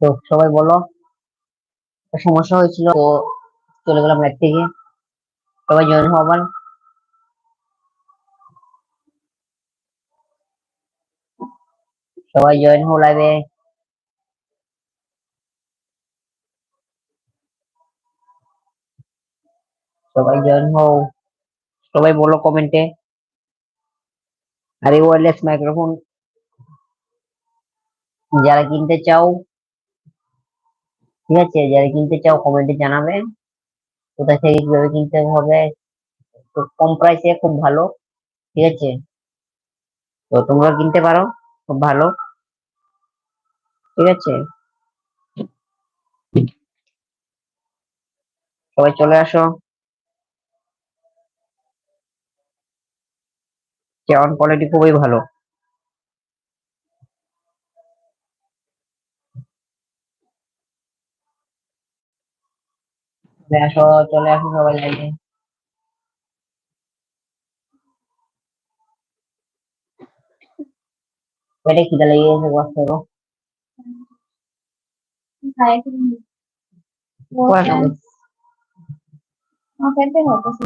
তো সবাই বলো। একটা সমস্যা হয়েছিল, তো চলে গেলাম লাইভ থেকে। সবাই জয়েন হবেন সবাই জয়েন হো লাইভে সবাই জয়েন হও। সবাই বলো কমেন্টে আর এই ওয়্যারলেস মাইক্রোফোন যারা কিনতে চাও ঠিক আছে যারা কিনতে চাও কমেন্টে জানাবে। কোথা থেকে কীভাবে কিনতে হবে, তো কম প্রাইসে খুব ভালো, ঠিক আছে? তো তোমরা কিনতে পারো, খুব ভালো, ঠিক আছে? সবাই চলে আসো। সাউন্ড কোয়ালিটি খুবই ভালো। আসো চলে আসো সবাই লাইনে পেটে খিদে লেগে গেছে বস। করো করা খাবে? খেতে হতেছে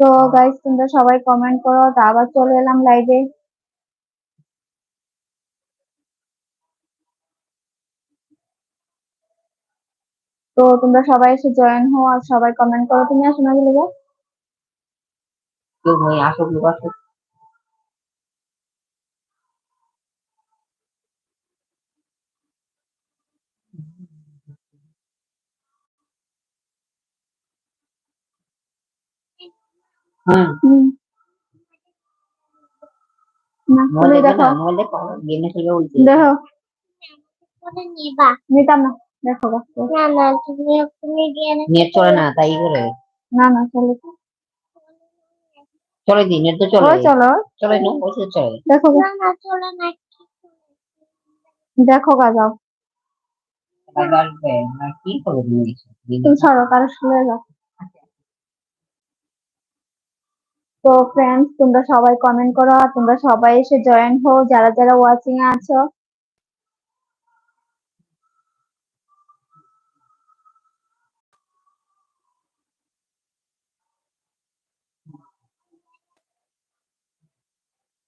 তো গাইস তোমরা সবাই কমেন্ট করো। তো আবার চলে এলাম লাইভে তো তোমরা সবাই এসে জয়েন হও আর সবাই কমেন্ট করো। তুমি আসো না বলে কেউ ভাই আসো আসো। হুম হুম। না মোবাইল তুমি দেখবে দেখো। নিতাম না। দেখো না না তুমি তুমি দিয়ে নে নেট চলে না তাই করে। না না চলো চলে দি নেট তো চলে। চলো। চলে না ওই চলে। দেখো না না চলে না দেখো গা যাও। তাহলে আসবে না কি করবে তুমি তুমি সরো কারও শুনে যাও। তো ফ্রেন্ডস তোমরা সবাই কমেন্ট করো তোমরা সবাই এসে জয়েন হও যারা যারা ওয়াচিং এ আছো।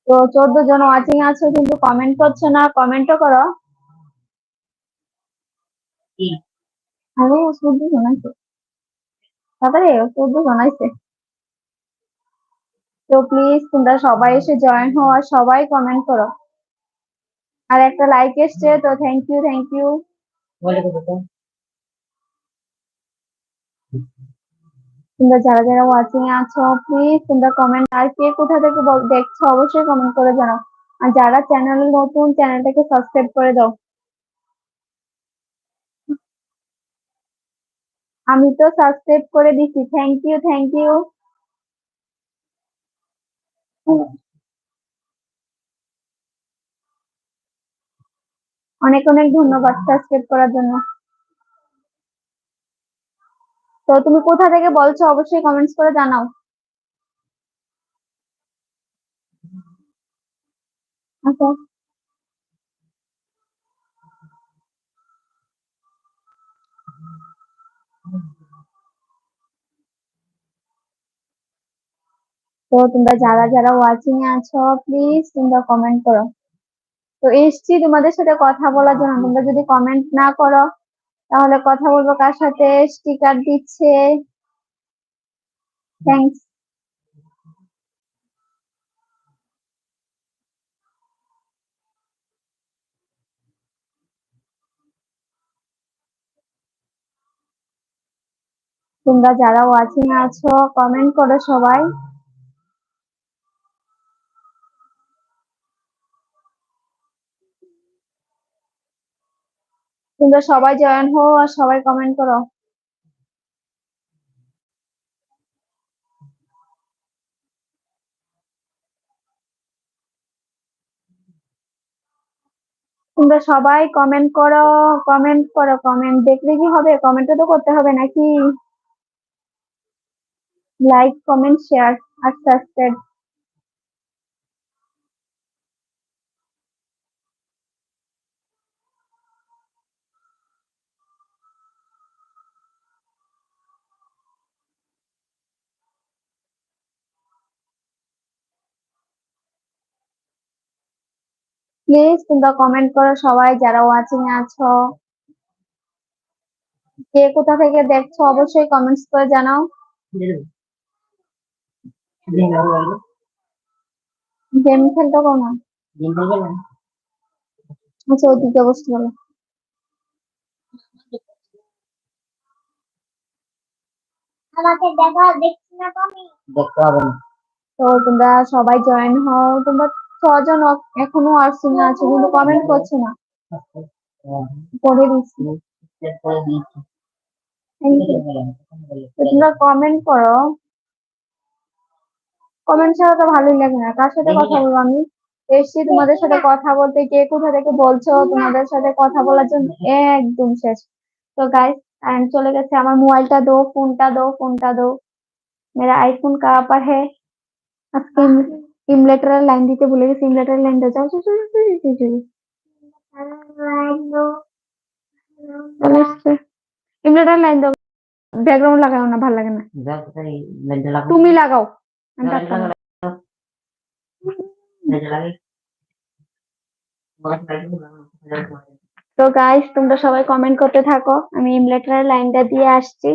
তো চোদ্দ জন ওয়াচিং আছে কিন্তু কমেন্ট করছে না কমেন্টও করো? আরে চোদ্দ তারপরে চোদ্দ জন তো প্লিজ তোমরা সবাই এসে জয়েন হও আর সবাই কমেন্ট করো। আর একটা লাইক এসছে তো থ্যাংক ইউ থ্যাংক ইউ তোমরা যারা যারা ওয়াচিং আছো প্লিজ তোমরা কমেন্ট আর কে কোথা থেকে দেখছ অবশ্যই কমেন্ট করে জানাও। আর যারা চ্যানেল নতুন চ্যানেলটাকে সাবস্ক্রাইব করে দাও। আমি তো সাবস্ক্রাইব করে দিছি। থ্যাংক ইউ থ্যাংক ইউ অনেক অনেক ধন্যবাদ সাবস্ক্রাইব করার জন্য। তো তুমি কোথা থেকে বলছো, অবশ্যই কমেন্টস করে জানাও। আচ্ছা। তো তোমরা যারা যারা ওয়াচিং এ আছো প্লিজ তোমরা কমেন্ট করো। তো এসছি তোমাদের সাথে কথা বলার জন্য, তোমরা যদি কমেন্ট না করো তাহলে কথা বলব কার সাথে? স্টিকার দিচ্ছে। থ্যাংকস তোমরা যারা ওয়াচিং আছো কমেন্ট করো সবাই। তোমরা সবাই জয়েন হও আর সবাই কমেন্ট করো। তোমরা সবাই কমেন্ট করো কমেন্ট করো কমেন্ট দেখলে কি হবে? কমেন্টও তো করতে হবে নাকি? লাইক কমেন্ট শেয়ার আর সাবস্ক্রাইব প্লিজ তোমরা কমেন্ট করো সবাই যারা ওয়াচিং এ আছো। কে কোথা থেকে দেখছ অবশ্যই কমেন্টস করে জানাও। গেম খেলতে পারো না? আচ্ছা ওদিকে বসতে বলো। আমাকে দেখা দেখছি না তুমি। দেখতে হবে না। তো তোমরা সবাই জয়েন হও তোমরা ছজন এখনও ওয়াচিং আছো কিন্তু কমেন্ট করছে না। করে দিচ্ছি তোমরা কমেন্ট করো। কমেন্ট ছাড়া তো ভালোই লাগে না। কার সাথে কথা বলব আমি? এসছি তোমাদের সাথে কথা বলতে। কে কোথা থেকে বলছো? তোমাদের সাথে কথা বলার জন্য একদম শেষ। তো গাইস কারেন্ট চলে গেছে। আমার মোবাইলটা দো ফোনটা দো ফোনটা দো মেরা আইফোন কাহা পার है আজকে ইমলেটার লাইন দিতে ভুলে গেছি ইমলেটার লাইন দাও। যাও যাও, যাও, যাও, যাও, যাও, যাও। চলে এসছে ইমলেটার লাইন দাও। ব্যাকগ্রাউন্ড লাগাও না ভালো লাগে না। তুমি লাগাও। তো গাইস তোমরা সবাই কমেন্ট করতে থাকো। আমি ইমলেটারের লাইনটা দিয়ে আসছি।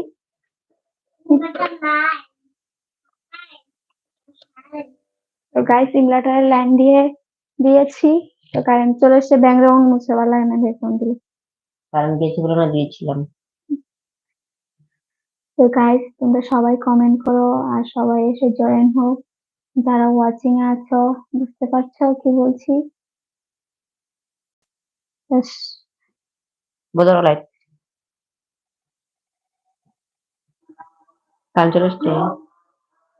তো গাইস ইমলেটারের লাইন দিয়ে দিয়েছি। তো কারেন্ট চলে এসছে ব্যাকগ্রাউন্ড মুছে ভালো লাগে না ব্যাকগ্রাউন্ড দিলে কারণ কিছু না দিয়েছিলাম। তো গাইস তোমরা সবাই কমেন্ট করো আর সবাই এসে জয়েন হও যারা ওয়াচিং এ আছো বুঝতে পারছ কি বলছি? ব্যাস, বোঝা লাইট কাল চলে এসছে।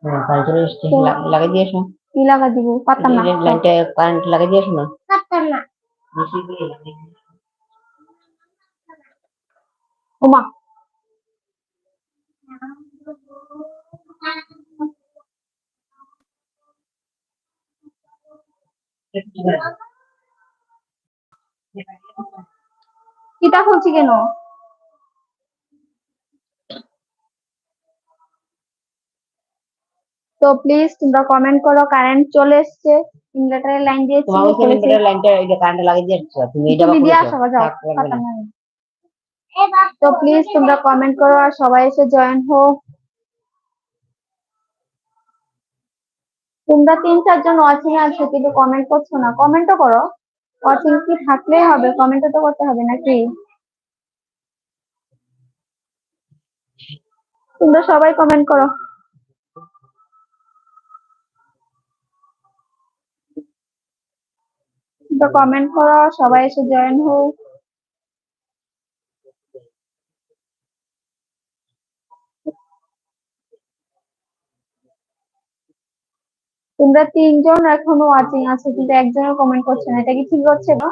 হ্যাঁ কাল চলে এসছে। লাগিয়ে দিয়েছ। কি লাগা দিব পাতাম না। লাইটে কারেন্ট লাগিয়ে দিয়েছ না পারতাম না। বেশি ওমা। কিটা খুলছি কেন? তো প্লিজ তোমরা কমেন্ট করো কারেন্ট চলে এসছে ইনভার্টারের লাইন তোমার করেছি। সিলিন্ডারের লাইনটা এই যে কারেন্ট লাগিয়ে দিয়েছ তুমি এটা তুমি দিয়ে। আসো যাও। তো প্লিজ তোমরা কমেন্ট করো আর সবাই এসে জয়েন হো তোমরা তিন চারজন ওয়াচিং আছো কিন্তু কমেন্ট করছ না কমেন্টও করো ওয়াচিং কি থাকলেই হবে কমেন্টও তো করতে হবে নাকি তোমরা সবাই কমেন্ট করো তো কমেন্ট করো, সবাই এসে জয়েন হো তোমরা তিনজন এখনও ওয়াচিং আছো, কিন্তু একজনও কমেন্ট করছে না। এটা কি ঠিক হচ্ছে না?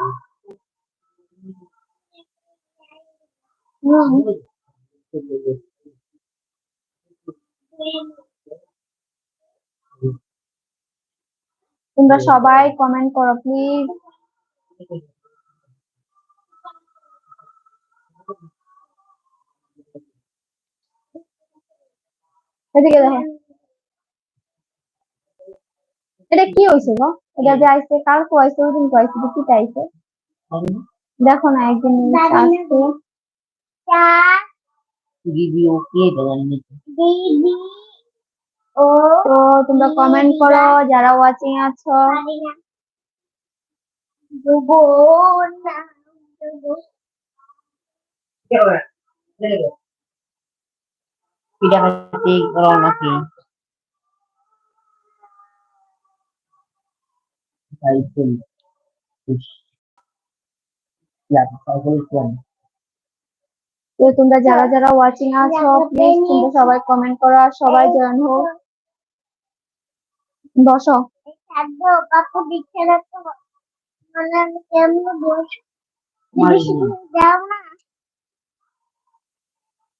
তোমরা সবাই কমেন্ট করো প্লিজ এদিকে দেখো। এটা কি হয়েছে গো? এটা যে আইছে কাল কয়েছে ওই কয়েছে কি আইছে। দেখো না একদিন দিদি দিদি ও তো তোমরা কমেন্ট করো যারা ওয়াচিং আছো। না পিঠা খাচ্ছি নাকি সাইকেল তো তোমরা যারা যারা ওয়াচিং আছো প্লিজ তোমরা সবাই কমেন্ট করো আর সবাই জয়েন হো বসো। কাকু দিচ্ছে তো মানে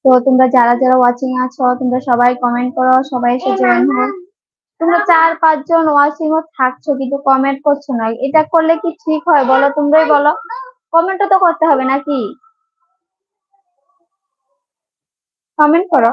তো তোমরা যারা যারা ওয়াচিং আছো তোমরা সবাই কমেন্ট করো সবাই এসে জয়েন হো তোমরা চার পাঁচজন ওয়াচিং ও থাকছো কিন্তু কমেন্ট করছ না। এটা করলে কি ঠিক হয় বলো? তোমরাই বলো। কমেন্টও তো করতে হবে নাকি? কমেন্ট করো।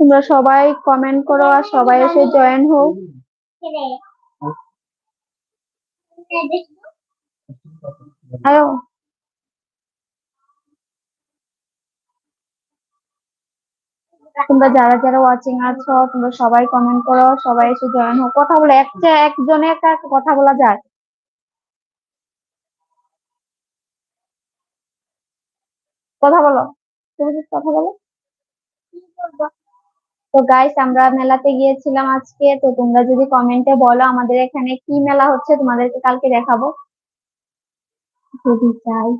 তোমরা সবাই কমেন্ট করো আর সবাই এসে জয়েন ছেড়ে হ্যালো তোমরা যারা যারা ওয়াচিং আছো, তোমরা সবাই কমেন্ট করো, সবাই এসে জয়েন হোক। কথা বলো একটা একজনে একা একা কথা বলা যায়। কথা বলো। তুমি কথা বলো? তো গাইস আমরা মেলাতে গিয়েছিলাম আজকে। তো তোমরা যদি কমেন্টে বলো আমাদের এখানে কি মেলা হচ্ছে, তোমাদেরকে কালকে দেখাবো। যদি চাই।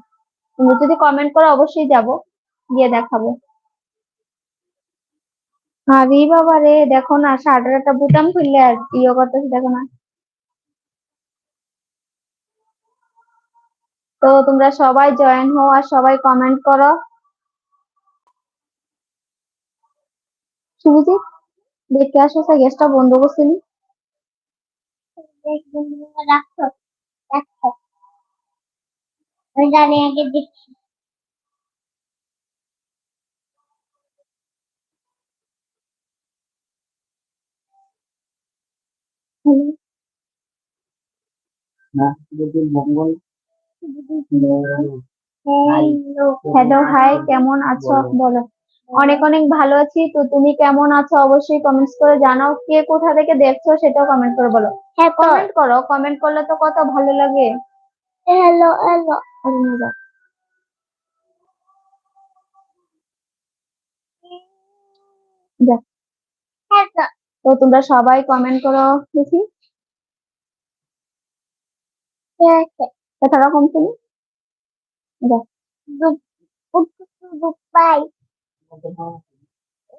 তোমরা যদি কমেন্ট করো, অবশ্যই যাব। গিয়ে দেখাবো। আরে বাবা রে, দেখো না শার্টের একটা বুতাম খুললে আর ইয়ে করতেছে, দেখো না। তো তোমরা সবাই জয়েন হও আর সবাই কমেন্ট করো। শুভজিৎ দেখে আসো গ্যাসটা বন্ধ করছিলি রাখছো রাখছো আমি আগে দেখছি হ্যালো হাই কেমন আছো বলো অনেক অনেক ভালো আছি। তো তুমি কেমন আছো অবশ্যই কমেন্টস করে জানাও। কে কোথা থেকে দেখছ সেটাও কমেন্ট করে বলো। হ্যাঁ কমেন্ট করো। কমেন্ট করলে তো কত ভালো লাগে। Hello hello. হ্যালো তো। তোমরা সবাই কমেন্ট করো দেখি। কথাটা কম শুনি বাই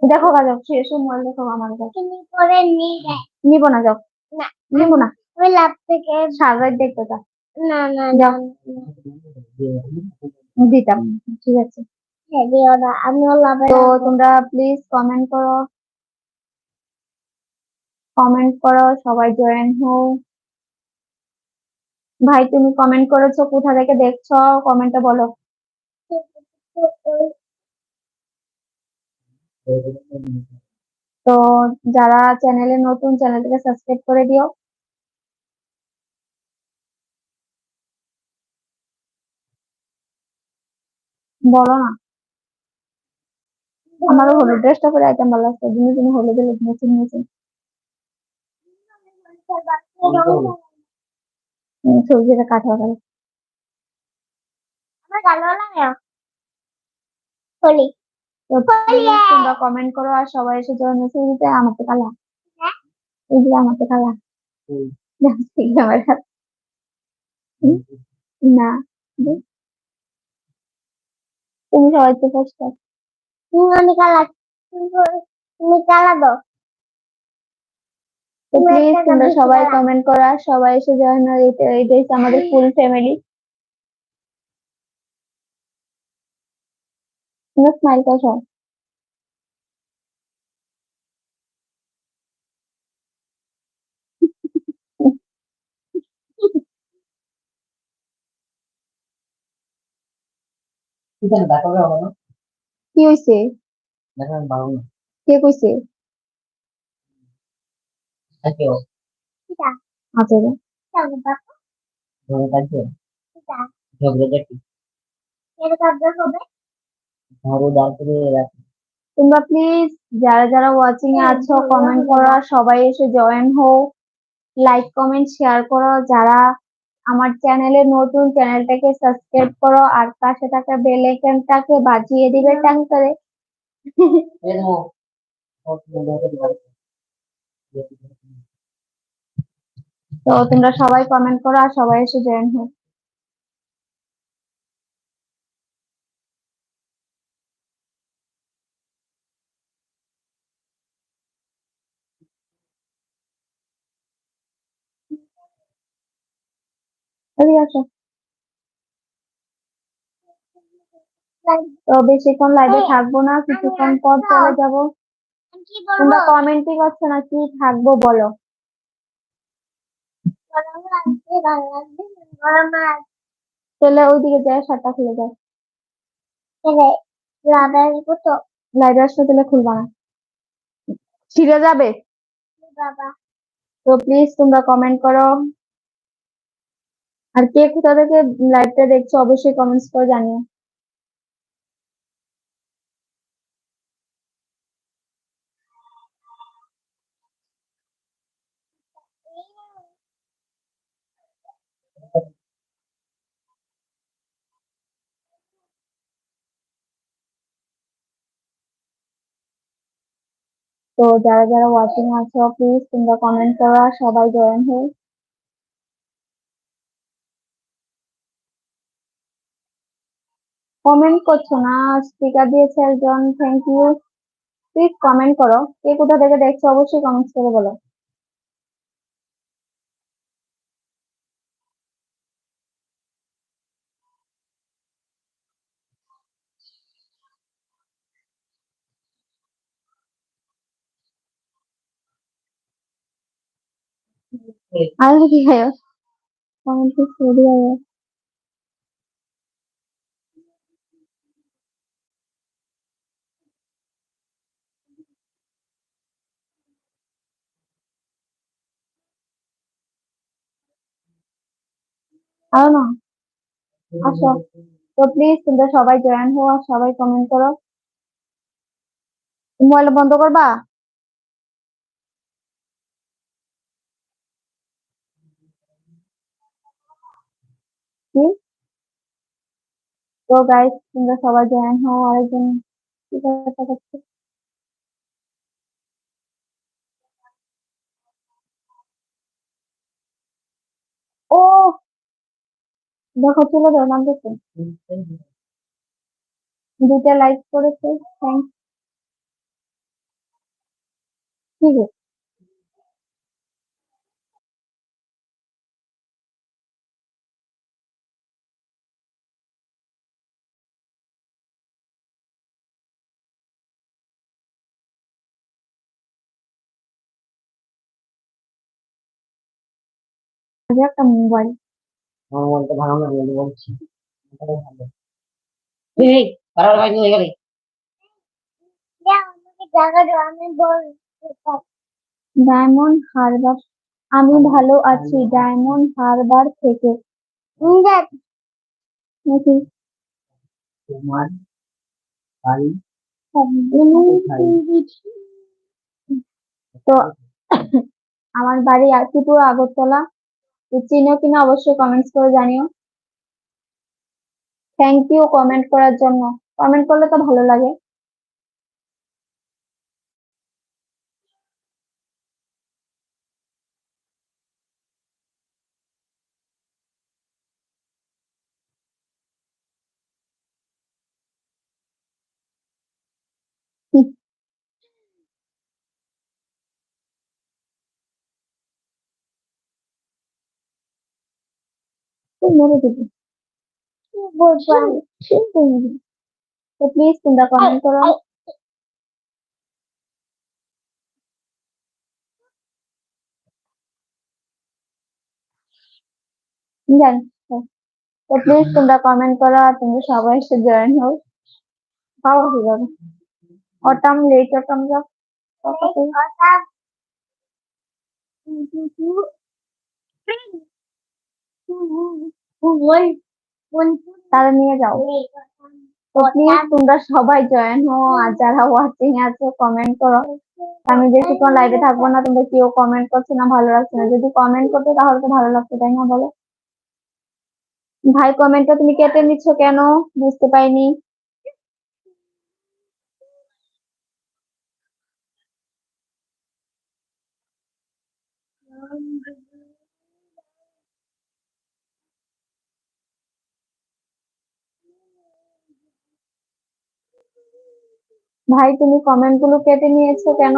দেখো গা যাও মোবাইল দেখো আমার কাছে নিব। না যাও। না। নিব না। ওই লাভ থেকে দেখতে না না যাও। দিতাম। ঠিক আছে। লাভ তো তোমরা প্লিজ কমেন্ট করো। কমেন্ট করো সবাই জয়েন হও। ভাই তুমি কমেন্ট করেছ কোথা থেকে দেখছ? কমেন্টে বলো। তো যারা চ্যানেলে নতুন, চ্যানেলটাকে সাবস্ক্রাইব করে দিও। বলো না। আমারও হলুদ ড্রেসটা পরে আইটেম ভালো লাগছে। তুমি তুমি হলুদ হলুদ মেচিং মেচিং সবজিটা কাটা গেল আমার গালো লাগাও হলি তো তোমরা কমেন্ট করো আর সবাই এসে জয়েন হচ্ছে দিতে আমার তো কালা হ্যাঁ? আমার তো কালা হুম। ঠিক আমার হাত। না তুমি সবাই তো ফার্স্ট তুমি অনেক আলাদা তুমি দাও তো। প্লিজ তোমরা সবাই কমেন্ট করো আর সবাই এসে জয়েন হয় এটা আমাদের ফুল ফ্যামিলি তোমরা স্মাইল করো সবাই। ঠিক আছে দেখাবে হবে না কি হইছে দেখাবেন পারব না কে কইছে থাকেও কিটা আচ্ছা রে। চালো বাবা ধরে থাকবে কিটা ঝগড়ে দেখি এর কাজ হবে ধরে দাঁড় করে রাখি। তোমরা প্লিজ যারা যারা ওয়াচিং এ আছো কমেন্ট করো সবাই এসে জয়েন হও। লাইক কমেন্ট শেয়ার করো। যারা আমার চ্যানেলে নতুন চ্যানেলটাকে সাবস্ক্রাইব করো। আর পাশে থাকা বেল আইকনটাকে বাজিয়ে দিবে টাং করে। তো তোমরা সবাই কমেন্ট করো আর সবাই এসে জয়েন হও। আসো। তো বেশিক্ষণ লাইভে থাকব না, কিছুক্ষণ পর চলে যাব। তোমরা কমেন্টই করছ না কি থাকব, বলো। তাহলে ওইদিকে যায় শার্টটা খুলে যায় লাভের কত লাইভে আসলে তাহলে খুলবা না। ছিঁড়ে যাবে? তো প্লিজ তোমরা কমেন্ট করো। আর কে কোথা থেকে লাইভটা দেখছ, অবশ্যই কমেন্টস করে জানিও। তো যারা যারা ওয়াচিং আছো প্লিজ তোমরা কমেন্ট করো সবাই জয়েন হয়ে কমেন্ট করছ না স্পিকার দিয়েছে একজন থ্যাংক ইউ প্লিজ কমেন্ট করো কে কোথা থেকে দেখছ অবশ্যই কমেন্ট করে বলো। আর কি খায় কমেন্ট করে দিও আরও না তো প্লিজ তোমরা সবাই জয়েন হও আর সবাই কমেন্ট করো। মোবাইল বন্ধ করবা? কি? তো গাইস তোমরা সবাই জয়েন হও আরেকজন। কি কথা করছে ও! দেখো চলে যাও নাম দেখতে দুটা লাইক করেছে থ্যাংক ঠিক আছে আজ একটা মোবাইল বলে বলছি। এই হয়ে গেলে। ডায়মন্ড হারবার আমি ভালো আছি ডায়মন্ড হারবার থেকে। নাকি? তোমার বাড়ি? তো আমার বাড়ি ত্রিপুরা আগরতলা। তো চিনো কিনা অবশ্যই কমেন্টস করে জানিও। থ্যাংক ইউ কমেন্ট করার জন্য। কমেন্ট করলে তো ভালো লাগে। তুই মেরে দিবি বলব তুই মেরে দিবি। তো প্লিজ তোমরা কমেন্ট করো জানি তো প্লিজ তোমরা কমেন্ট করো আর তোমরা সবাই এসে জয়েন হও খাওয়া হয়ে যাবে অটাম লেট অটাম যা কথা বল বল তারা নিয়ে যাও। তো প্লিজ তোমরা সবাই জয়েন হো আর যারা ওয়াচিং আছে কমেন্ট করো। আমি বেশিক্ষণ লাইভে থাকব না তোমরা কেউ কমেন্ট করছ না ভালো লাগছে না। যদি কমেন্ট করতে তাহলে তো ভালো লাগতো তাই না বলো? ভাই কমেন্টটা তুমি কেটে নিচ্ছ কেন? বুঝতে পাইনি ভাই, তুমি কমেন্টগুলো কেটে নিয়েছো কেন?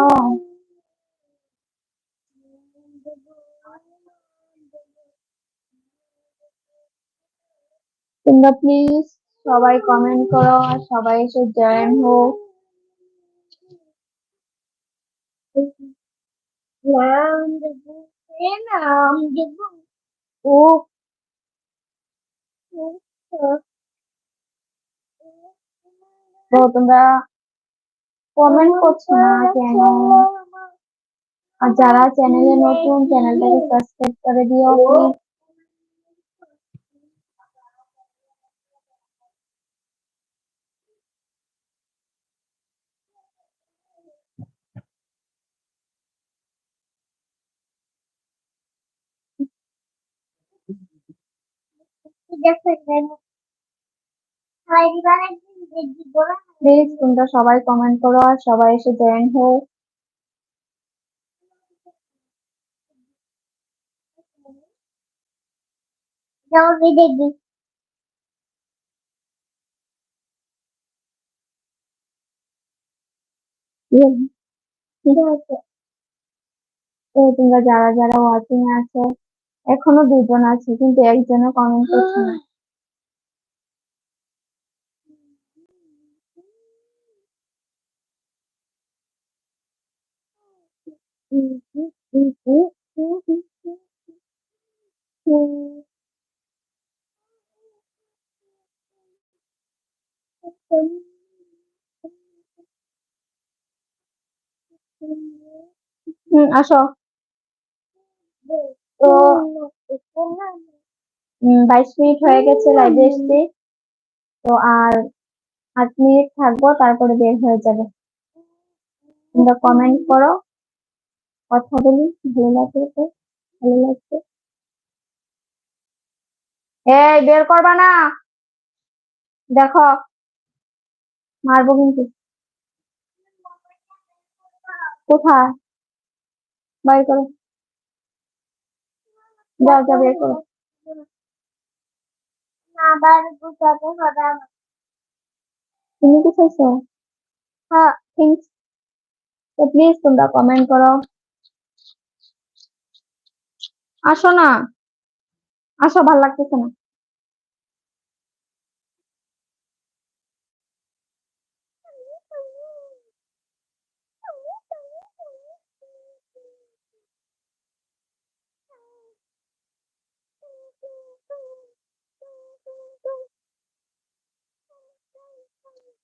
তোমরা প্লিজ সবাই কমেন্ট করো আর সবাই এসে জয়েন হোক। তো তোমরা কমেন্ট করছ না কেন আর যারা চ্যানেলে নতুন চ্যানেলটাকে সাবস্ক্রাইব করে দিও প্লিজ প্লিজ তোমরা সবাই কমেন্ট করো আর সবাই এসে জয়েন হও। দেখবি ঠিক আছে তো তোমরা যারা যারা ওয়াচিং আছে এখনও দুজন আছে কিন্তু একজনও কমেন্ট করছে না। হুম, আসো। তো বাইশ মিনিট হয়ে গেছে লাইভে তো আর আট মিনিট থাকব, তারপরে বের হয়ে যাবে। কমেন্ট করো। কথা বলি ভালো লাগবে তো? ভালো লাগছে? এই বের করবা না। দেখো মারবো কিন্তু। কোথায়? বাইর করো। যাও যাও বের করো। তুমি কি চাইছো? হ্যাঁ। থ্যাংকস প্লিজ তোমরা কমেন্ট করো। আসো না। আসো ভালো লাগতেছে না।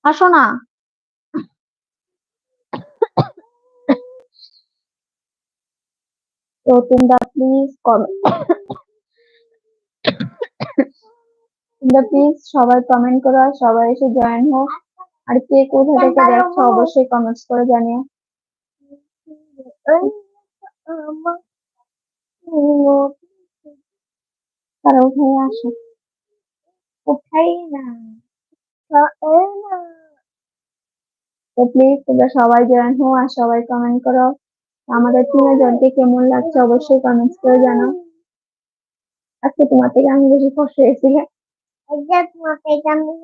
আসো না। তো তোমরা প্লিজ তোমরা প্লিজ সবাই কমেন্ট করো আর সবাই এসে জয়েন হোক। আর কে কোথা থেকে দেখছ অবশ্যই কমেন্টস করে জানিও। তারা উঠে আসো। উঠাই না। তো প্লিজ তোমরা সবাই জয়েন হও আর সবাই কমেন্ট করো। আমাদের তিনজনকে কেমন লাগছে অবশ্যই কমেন্টস করে জানাও। আজকে তোমার থেকে আমি বেশি কষ্ট হয়েছিল তোমার থেকে আমি মুখ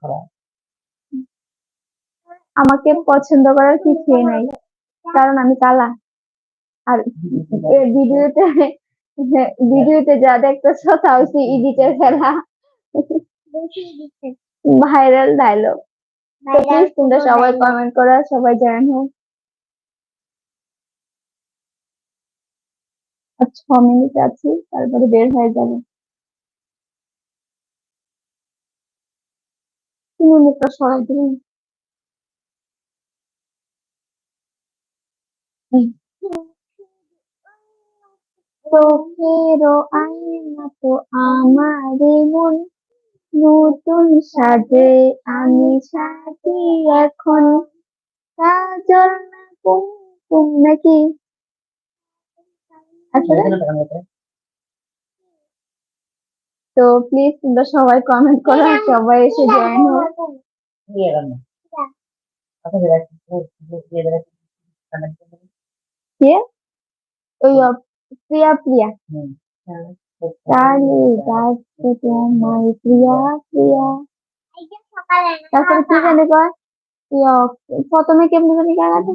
খারাপ। আমাকে পছন্দ করার কিছুই নাই কারণ আমি কালা। আর এই ভিডিওতে ভিডিওতে যা দেখতেছো তা হচ্ছে ইডিটের খেলা ভাইরাল ডায়লগ তোমরা সবাই কমেন্ট করো সবাই হও আর ছ মিনিট আছি তারপরে বের হয়ে যাবে। সরাই দিলেন চোখেরও আয়না তো আমার মন। নতুন সাজে আমি সাজি এখন। কাজল না কুমকুম নাকি। তো প্লিজ তোমরা সবাই কমেন্ট করো সবাই এসে জয়েন। ওই প্রিয়া প্রিয়া। হ্যাঁ। তাহলে যাচ্ছে তোমায় প্রিয়া প্রিয়া। তারপরে কি জানি প্রিয় প্রথমে কেমনি জানি গানাটা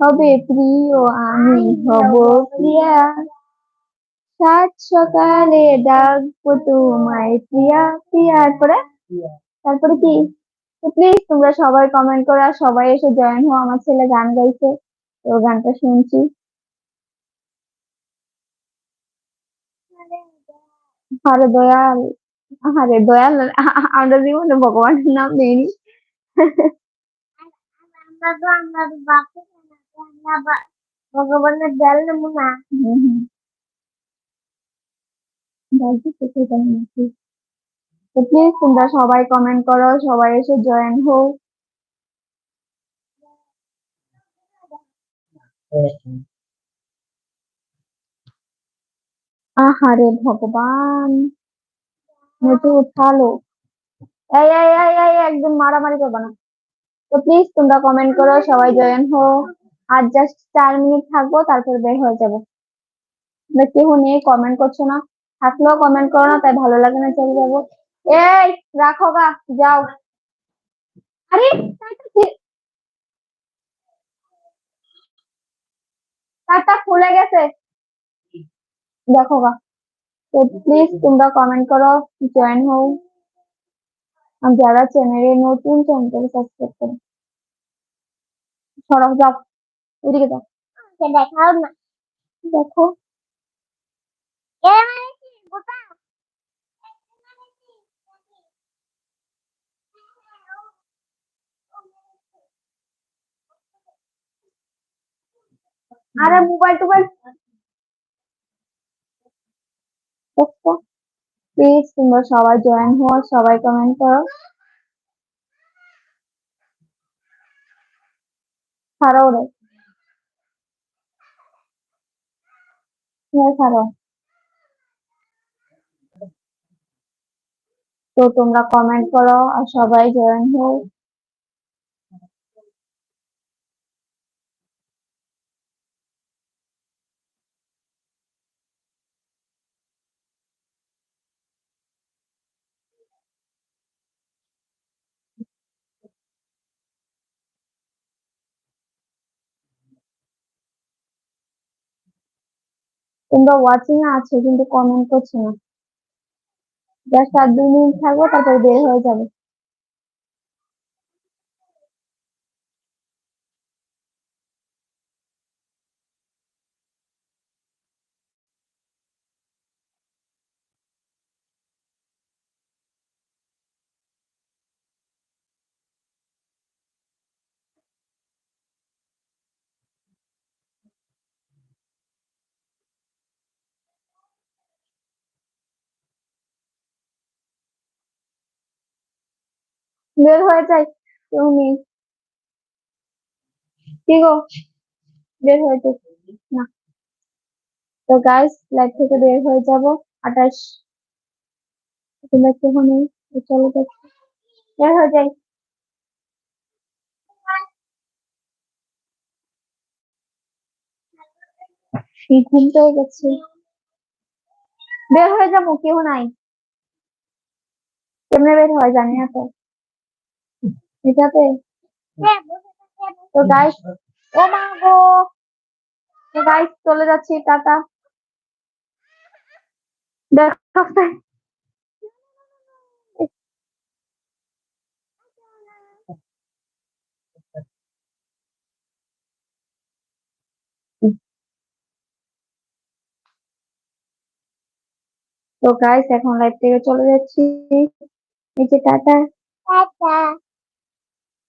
হবে প্রিয় আমি হব প্রিয়া। সাত সকালে ডাকবো তোমায় প্রিয়া প্রিয়া। তারপরে? তারপরে কি? প্লিজ তোমরা সবাই কমেন্ট করো আর সবাই এসে জয়েন হও। আমার ছেলে গান গাইছে তো গানটা শুনছি। আরে দয়াল আরে দয়াল আমরা জীবনে ভগবানের নাম নেইনি আমরা তো আমরা তো আমরা ভগবানের জল নেব না। হুম হুম। বলছি তো সেটা নাকি তো প্লিজ তোমরা সবাই কমেন্ট করো সবাই এসে জয়েন হও। আহারে ভগবান। মুঝে উঠা লো এই এই এই এই একদম মারামারি করবে না। তো প্লিজ তোমরা কমেন্ট করো, সবাই জয়েন হও। আর জাস্ট চার মিনিট থাকব, তারপর বের হয়ে যাব। কেউ নেই কমেন্ট করছ না। থাকলেও কমেন্ট করো না, তাই ভালো লাগে না চলে যাব। এই, রাখো গা, যাও। আরে তারটা খুলে গেছে। দেখো গা। তো প্লিজ তোমরা কমেন্ট করো জয়েন হও। আর যারা চ্যানেলে নতুন চ্যানেলটাকে সাবস্ক্রাইব করো। সরো, যাও। ওদিকে যাও। দেখাও না দেখো। আরে মোবাইল টোবাইল প্লিজ তোমরা সবাই জয়েন হও সবাই কমেন্ট করো। ছাড়াও রে হ্যাঁ ছাড়াও তো তোমরা কমেন্ট করো আর সবাই জয়েন হও। তোমরা ওয়াচিং এ আছো কিন্তু কমেন্ট করছ না। জাস্ট আর দুই মিনিট থাকব তারপর বের হয়ে যাবে। বের হয়ে যাই, তুমি। কি গো বের হয়ে যাই। না। তো গাইস লাইভ থেকে বের হয়ে যাব। আঠাশ। তোমরা কেউ নেই চলো যাচ্ছি বের হয়ে যাই। ঘুম পেয়ে গেছে। বের হয়ে যাব, কেউ নাই। কেমনে বের হয় জানি না তো। এটাতে? হ্যাঁ তো গাইস ও মা গো। গাইস চলে যাচ্ছি টাটা। দেখা। তো গাইস এখন লাইভ থেকে চলে যাচ্ছি। এই যে টাটা। টাটা।